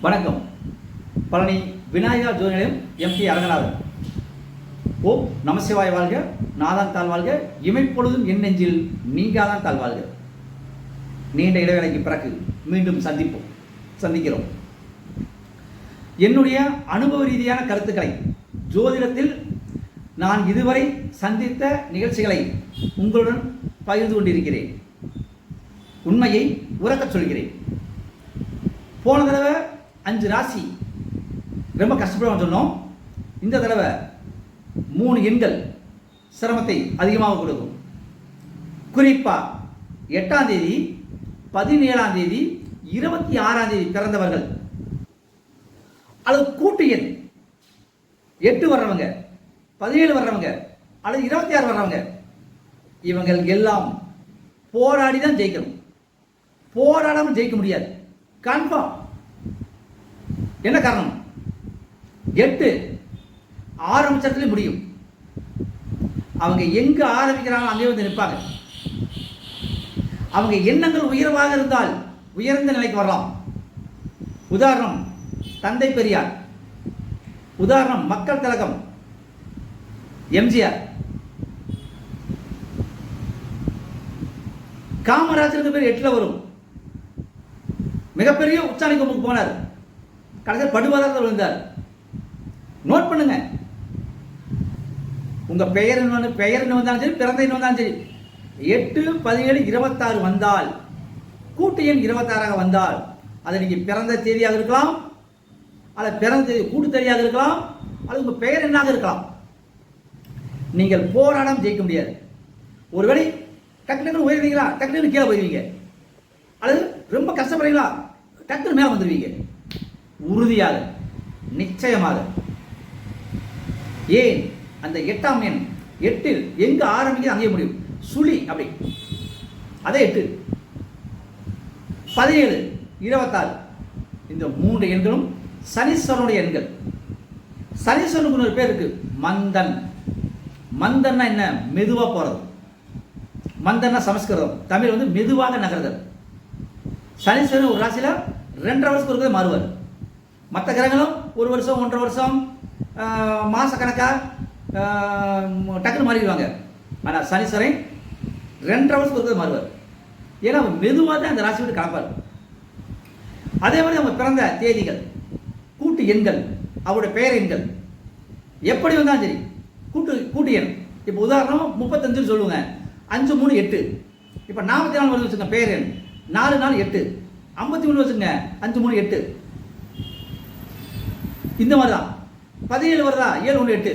வணக்கம். Palani Vinayaka Jothinilayam M K Aranganathan. ஓம் நமசிவாய் வாழ்க நாதான் தாழ் வாழ்க இமைப்பொழுதும் என் நெஞ்சில் நீங்காதான் தாழ் வாழ்க. நீண்ட இடைவேளைக்கு பிறகு மீண்டும் சந்திப்போம் சந்திக்கிறோம். என்னுடைய அனுபவ ரீதியான கருத்துக்களை ஜோதிடத்தில் நான் இதுவரை சந்தித்த நிகழ்ச்சிகளை உங்களுடன் பகிர்ந்து கொண்டிருக்கிறேன். உண்மையை உறக்கச் சொல்கிறேன். போன தடவை அஞ்சு ராசி. ரொம்ப கஷ்டப்படுவோம் சொன்னோம். இந்த தடவை மூணு எண்கள் சிரமத்தை அதிகமாக கொடுக்கும். குறிப்பாக எட்டாம் தேதி பதினேழாம் தேதி இருபத்தி ஆறாம் தேதி பிறந்தவர்கள். அல்லது கூட்டு எண். எட்டு வர்றவங்க பதினேழு வர்றவங்க அல்லது இருபத்தி ஆறு வர்றவங்க. இவங்கள் எல்லாம் போராடி தான் ஜெயிக்கணும். போராடாமல் ஜெயிக்க முடியாது. கன்ஃபார்ம் என்ன காரணம்? எட்டு. ஆரம்பிச்சதுல முடியும். அவங்க எங்க ஆரம்பிக்கிறாங்களோ அங்கே வந்து நிற்பாங்க. அவங்க எண்ணங்கள் உயர்வாக இருந்தால் உயர்ந்த நிலைக்கு வரலாம். உதாரணம் தந்தை பெரியார். உதாரணம் மக்கள் கழகம் எம்ஜிஆர். காமராஜருக்கு பேர் எட்டுல வரும். மிகப்பெரிய உச்சாணி கொம்புக்கு போனார். கடைசியில் படுபாதத்தில் விழுந்தார் நோட் பண்ணுங்க. உங்க பெயர் என்ன பெயர் என்ன வந்தாலும் சரி பிறந்த என்ன வந்தாலும் சரி. எட்டு பதினேழு இருபத்தாறு வந்தால் கூட்டு எண் இருபத்தாறாக வந்தால் அது நீங்கள் பிறந்த தேதியாக இருக்கலாம் அல்லது பிறந்த தேதி கூட்டு தேதியாக இருக்கலாம் அல்லது உங்கள் பெயர் என்னாக இருக்கலாம். நீங்கள் போராடம் ஜெயிக்க முடியாது. ஒருவேளை டக்கு டக்குனு உயர்வீங்களா? டக்குனு கீழே போயிருவீங்க. அல்லது ரொம்ப கஷ்டப்படுறீங்களா? டக்குனு மேலே வந்துடுவீங்க உறுதியாக நிச்சயமாக. ஏன்? அந்த எட்டாம் எண் எட்டில் எங்க ஆரம்பிக்குது அங்கே முடியும்? சுழி அப்படி. அதே எட்டு. பதினேழு இருபத்தாறு. இந்த மூன்று எண்களும் சனீஸ்வரனுடைய எண்கள். சனீஸ்வரனுக்கு ஒரு பேர் இருக்கு மந்தன். மந்தன்னா என்ன? மெதுவாக போறது. மந்தன்னா சமஸ்கிருதம். தமிழ் வந்து மெதுவாக நகர்தல். சனீஸ்வரன் ஒரு ராசியில் ரெண்டரை வருஷத்துக்கு ஒருக்கா மாறுவார். மற்ற கிரகங்களும் ஒரு வருஷம் ஒன்றரை வருஷம் மாதக்கணக்காக டக்குன்னு மாறிடுவாங்க. ஆனால் சனீஸ்வரன் ரெண்டரை வருஷத்துக்கு ஒருக்கா மாறுவார். ஏன்னா அவர் மெதுவாக தான் அந்த ராசி விட்டு கலப்பார். அதே மாதிரி அவங்க பிறந்த தேதிகள் கூட்டு எண்கள் அவருடைய பெயர் எண்கள். எப்படி வந்தாலும் சரி கூட்டு கூட்டு எண். இப்போ உதாரணம் முப்பத்தஞ்சுன்னு சொல்லுங்க. அஞ்சு மூணு எட்டு. இப்போ நாற்பத்தி நாலு வருது வச்சுங்க பெயர் எண். நாலு நாலு எட்டு. ஐம்பத்தி மூணு வச்சுங்க அஞ்சு மூணு எட்டு. இந்த மாதிரி தான் பதினேழு வருதா? ஏழு ஒன்று எட்டு.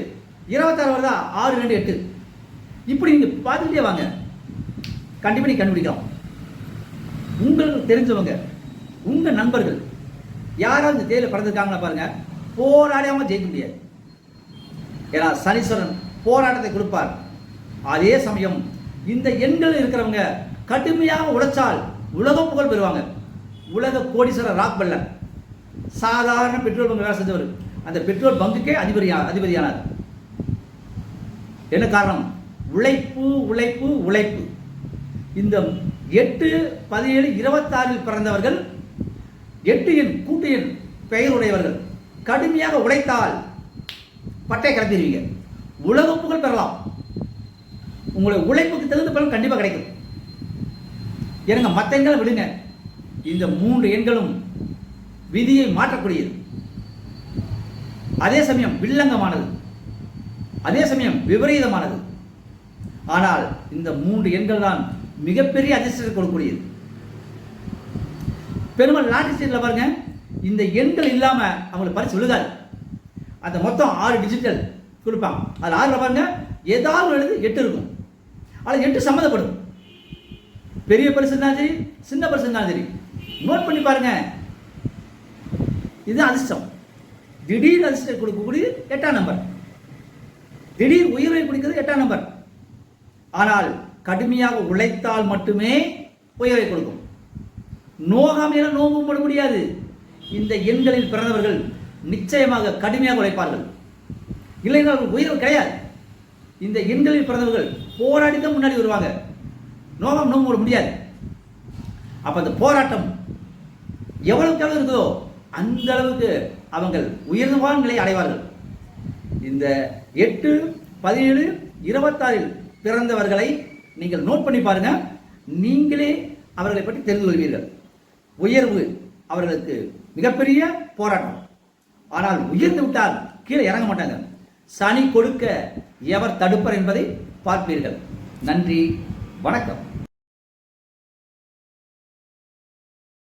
இருபத்தாறு வருதா? ஆறு ரெண்டு எட்டு. இப்படி நீங்கள் பார்த்துக்கிட்டே வாங்க. கண்டிப்பாக நீங்கள் கண்டுபிடிக்கலாம். உங்களுக்கு தெரிஞ்சவங்க உங்கள் நண்பர்கள் யாராவது இந்த தேதியில் பிறந்திருக்காங்களா பாருங்க. போராடாமல் ஜெயிக்க முடியாது. ஏன்னா சனீஸ்வரன் போராட்டத்தை கொடுப்பார். அதே சமயம் இந்த எண்கள் இருக்கிறவங்க கடுமையாக உழைச்சால் உலக புகழ் பெறுவாங்க. உலக கோடீஸ்வரர் ராக் பல்லன். சாதாரண பெட்ரோல் பங்கு வேலை செஞ்சவர். அந்த பெட்ரோல் பங்குக்கே அதிபதியா அதிபதியானார். என்ன காரணம்? உழைப்பு உழைப்பு உழைப்பு. இந்த எட்டு பதினேழு இருபத்தாறில் பிறந்தவர்கள் எட்டு எண் கூட்டு எண் பெயருடையவர்கள். கடுமையாக உழைத்தால் பட்டை கிளப்பிடுவீங்க உலக புகழ் பெறலாம். உங்களுடைய உழைப்புக்கு தகுந்த பலன் கண்டிப்பாக கிடைக்கும். ஏனுங்க மற்ற எண்களை விடுங்க. இந்த மூன்று எண்களும் விதியை மாற்றக்கூடியது. அதே சமயம் வில்லங்கமானது. அதே சமயம் விபரீதமானது. ஆனால் இந்த மூன்று எண்கள் தான் மிகப்பெரிய அதிர்ஷ்டத்தை கொடுக்கக்கூடியது. பெருமாள் லாட்டரி சீட்டில் பாருங்க இந்த எண்கள் இல்லாம அவங்களுக்கு பரிசு விழுகாது. அந்த மொத்தம் ஆறு டிஜிட்டல் கொடுப்பாங்க. அது ஆறில் பாருங்க ஏதாவது எழுது எட்டு இருக்கும். அது எட்டு சம்மந்தப்படும். பெரிய பரிசு இருந்தாலும் சரி சின்ன பரிசு இருந்தாலும் சரி. நோட் பண்ணி பாருங்க இது அதிர்ஷ்டம். திடீர் அதிர்ஷ்டம் கொடுக்கக்கூடியது எட்டாம் நம்பர். திடீர் உயர்வை கொடுக்கிறது எட்டாம் நம்பர். ஆனால் கடுமையாக உழைத்தால் மட்டுமே உயர்வை கொடுக்கும். நோகாமையெல்லாம் நோம்பும் போட முடியாது. இந்த எண்களில் பிறந்தவர்கள் நிச்சயமாக கடுமையாக உழைப்பார்கள். இல்லைன்னா அவர்களுக்கு உயர்வு கிடையாது. இந்த எண்களில் பிறந்தவர்கள் போராடி தான் முன்னாடி வருவாங்க. நோகம் நோம்பு போட முடியாது. அப்போ அந்த போராட்டம் எவ்வளவுக்கு எவ்வளவு இருக்குதோ அந்த அளவுக்கு அவங்கள் உயர்வான நிலையை அடைவார்கள். இந்த எட்டு பதினேழு இருபத்தாறில் பிறந்தவர்களை நீங்கள் நோட் பண்ணி பாருங்க. நீங்களே அவர்களை பற்றி தெரிந்து கொள்வீர்கள். உயர்வு அவர்களுக்கு மிகப்பெரிய போராட்டம். ஆனால் உயர்ந்து விட்டால் கீழே இறங்க மாட்டாங்க. சனி கொடுக்க எவர் தடுப்பர் என்பதை பார்ப்பீர்கள். நன்றி வணக்கம்.